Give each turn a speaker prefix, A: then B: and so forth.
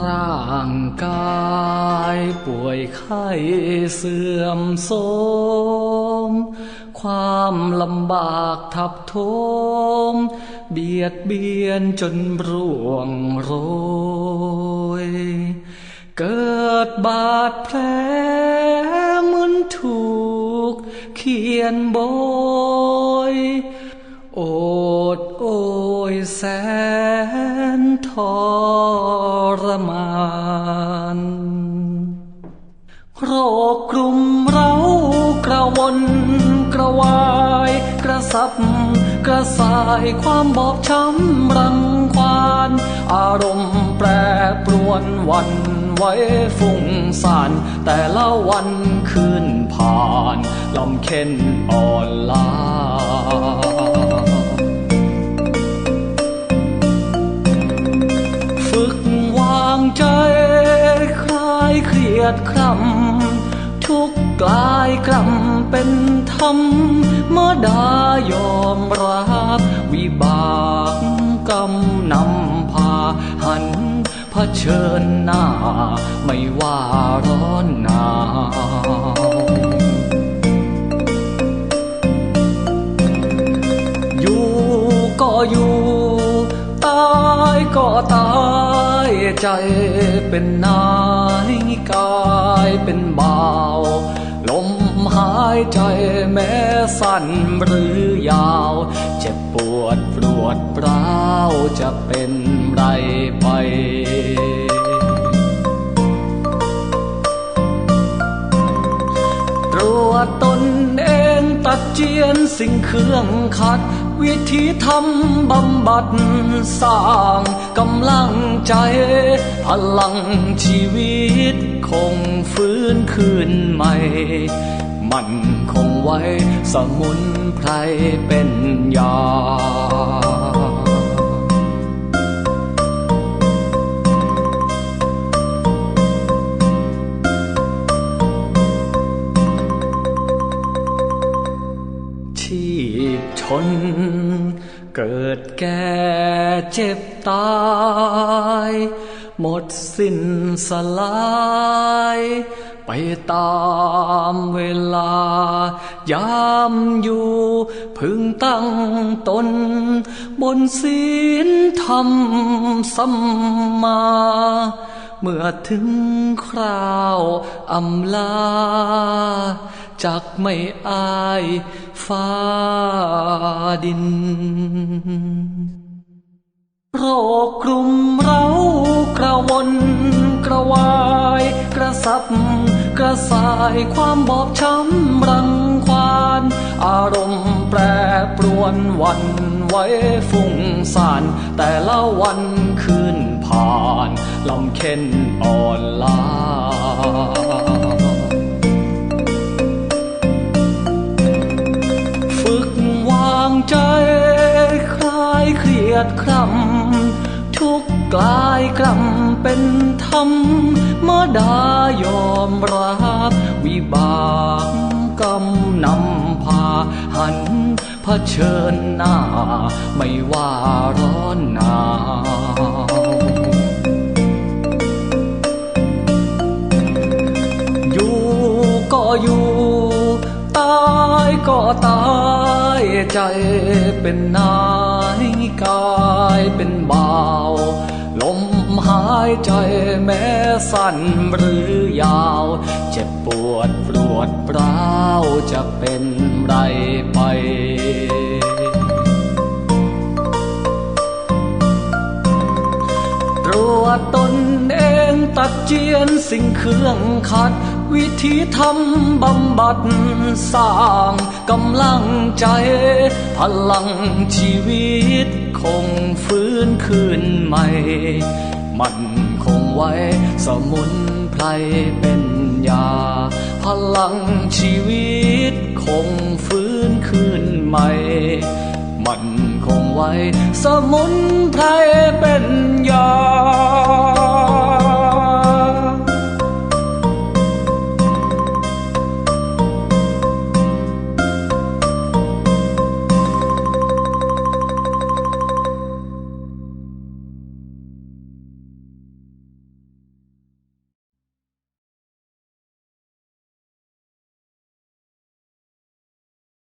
A: ร่างกายป่วยไข้เสื่อมโทรมความลำบากทับทมเบียดเบียนจนร่วงโรย เกิดบาดแผลเหมือนถูกเขียนโบย โอดโอยแส ทรมานโรคกลุ่มเรากระวนกระวาย กระสับกระส่ายความบอบช้ำรังควาน อารมณ์แปรปรวนวันไว้ฟุ้งซ่านแต่ละวันคืนผ่านลำเค็นอ่อนล้า ใจคลายเครียดคล่ำทุกข์กลายกล่ำเป็นธรรมเมื่อดายอมรับวิบากกรรมนำพาหันเผชิญหน้า ไม่ว่าร้อน ก็ตายใจเป็นนายกายเป็นบ่าว ลมหายใจแม้สั้นหรือยาว เจ็บปวดปวดร้าวจะเป็นไรไปตรวจตนเองตัดเจียนสิ่งเครื่องขัด วิธีทำบำบัดสร้างกำลังใจ พลังชีวิตคงฟื้นคืนใหม่ มันคงไว้สมุนไพรเป็นยาชีพชน เกิดแก่เจ็บตาย หมดสิ้นสลาย ไปตามเวลา ยามอยู่ พึงตั้งตน บนศีลธรรมสัมมา เมื่อถึงคราวอำลาจากไม่อาย ฟ้าดิน โรคกลุ่มเรากระวนกระวาย กระสับกระสายความบอบช้ำรังควาน อารมณ์แปรปรวนวันไว้ฟุ้งซ่านแต่ละวันคืนผ่านลำเค็นอ่อนล้า กล่ำเป็นธรรมเมื่อดายอมรับ วิบากกรรมนำพาหันเผชิญหน้า ไม่ว่าร้อนหนาวอยู่ก็อยู่ ตายก็ตายใจเป็นนายกายเป็นบ่าวายใจแม้สั้นหรือยาว เจ็บปวดปวดร้าวจะเป็นไรไปตรวจตนเองตัดเจียนสิ่งเครื่องขัด วิธีทำบำบัดสร้างกำลังใจ พลังชีวิตคงฟื้นคืนใหม่ มันคงไว้ สมุนไพรเป็นยา พลังชีวิตคงฟื้นคืนใหม่ มันคงไว้ สมุนไพรเป็นยา